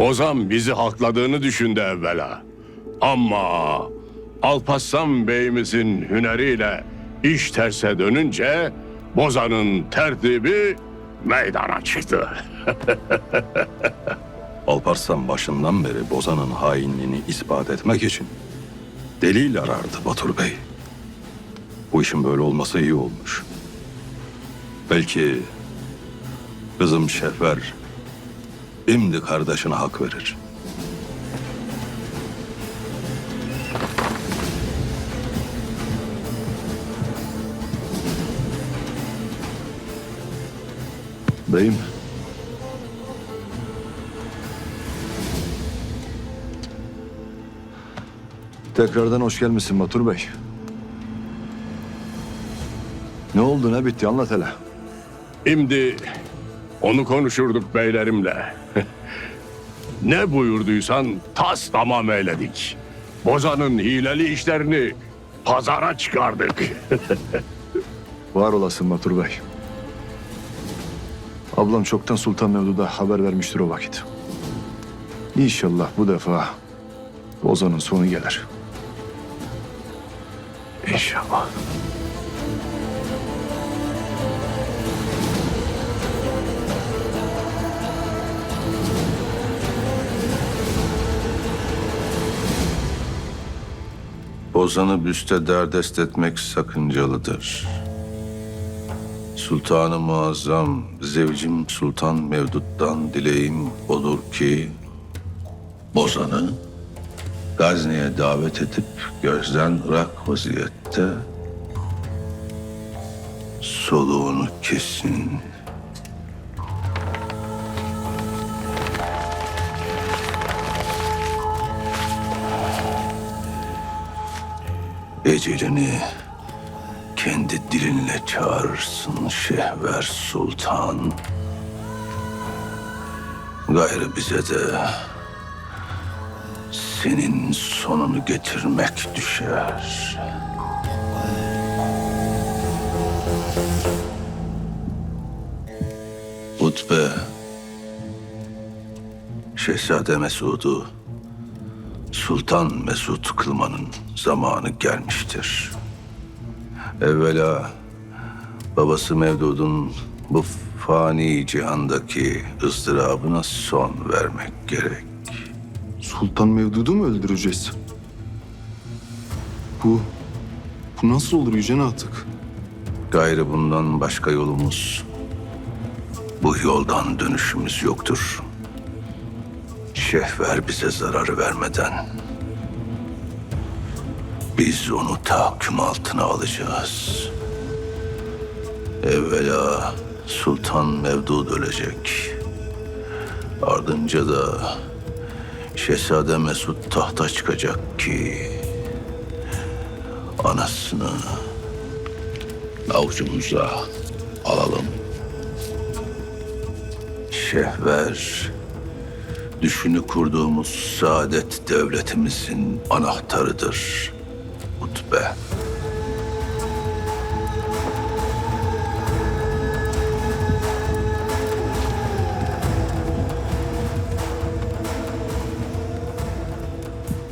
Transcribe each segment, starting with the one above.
Bozan bizi hakladığını düşündü evvela. Ama Alparslan Bey'imizin hüneriyle iş terse dönünce Bozan'ın tertibi meydana çıktı. Alparslan başından beri Bozan'ın hainliğini ispat etmek için delil arardı Batur Bey. Bu işin böyle olması iyi olmuş. Belki kızım Şehver şimdi kardeşine hak verir. Beyim. Tekrardan hoş gelmişsin Batur Bey. Ne oldu ne bitti anlat hele. Şimdi onu konuşurduk beylerimle. ne buyurduysan tas tamam eyledik. Bozan'ın hileli işlerini pazara çıkardık. Var olasın Batur Bey. Ablam çoktan Sultan Mevdu'da haber vermiştir o vakit. İnşallah bu defa Bozan'ın sonu gelir. İnşallah. Bozanı büste derdest etmek sakıncalıdır. Sultanı Muazzam, zevcim Sultan Mevdut'tan dileğim olur ki... Bozan'ı Gazne'ye davet edip gözden ırak vaziyette... Soluğunu kesin. Ecelini kendi dilinle çağırırsın Şehver Sultan. Gayrı bize de senin sonunu getirmek düşer. Utbe, Şehzade Mesud'u Sultan Mesut kılmanın zamanı gelmiştir. Evvela babası Mevdud'un bu fani cihandaki ızdırabına son vermek gerek. Sultan Mevdud'u mu öldüreceğiz? Bu, bu nasıl olur Yüce Natık? Gayrı bundan başka yolumuz, bu yoldan dönüşümüz yoktur. Şehver bize zarar vermeden biz onu tahakküm altına alacağız. Evvela Sultan Mevdud ölecek. Ardınca da Şehzade Mesut tahta çıkacak ki anasını avucumuza alalım. Şehver, düşünü kurduğumuz saadet devletimizin anahtarıdır. Utbe.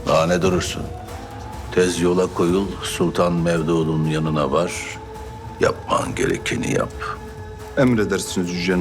Daha ne durursun? Tez yola koyul, Sultan Mevdud'un yanına var. Yapman gerekeni yap. Emredersiniz Yüce.